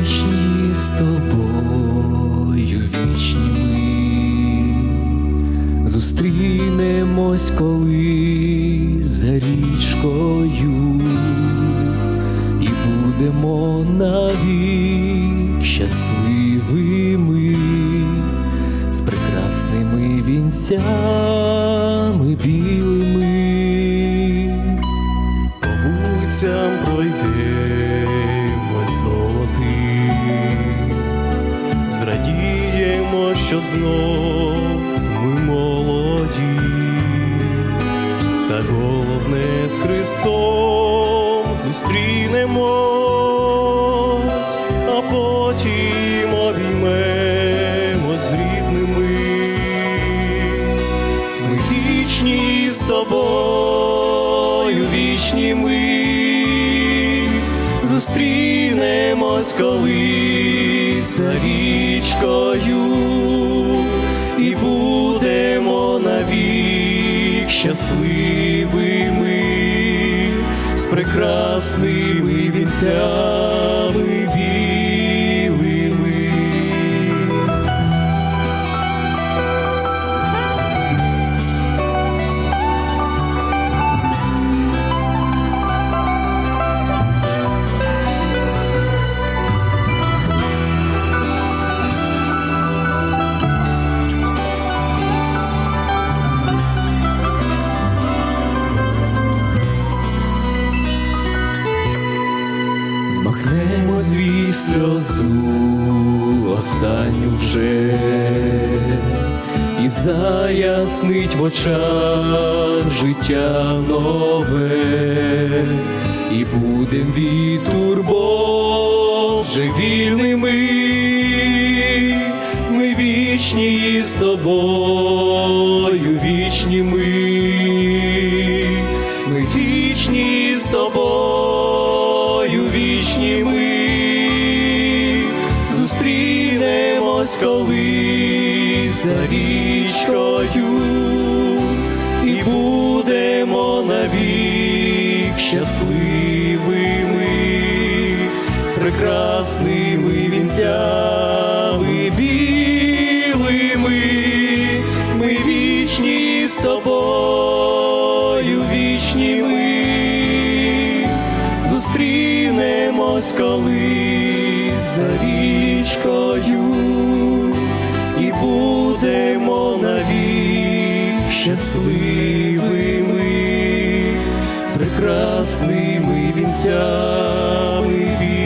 вічні з тобою, вічні ми зустрінемось коли за річкою і будемо навік щасливими, з прекрасними вінцями білими, по вулицям пройти. Що знов ми молоді, та головне з Христом зустрінемось, а потім обіймемось з рідними. Ми вічні з тобою, вічні ми зустрінемось колись за річкою і будемо навік щасливими з прекрасними вінцями сльозу останню вже. І заяснить в очах життя нове, і будем від турбот вже вільними, ми вічні з тобою, вічні ми, ми вічні з тобою, вічні ми, зустрінемось колись за річкою і будемо навік щасливими. З прекрасними вінцями білими, ми вічні з тобою, вічні ми, зустрінемось колись за річкою щасливими, з прекрасними вінцями.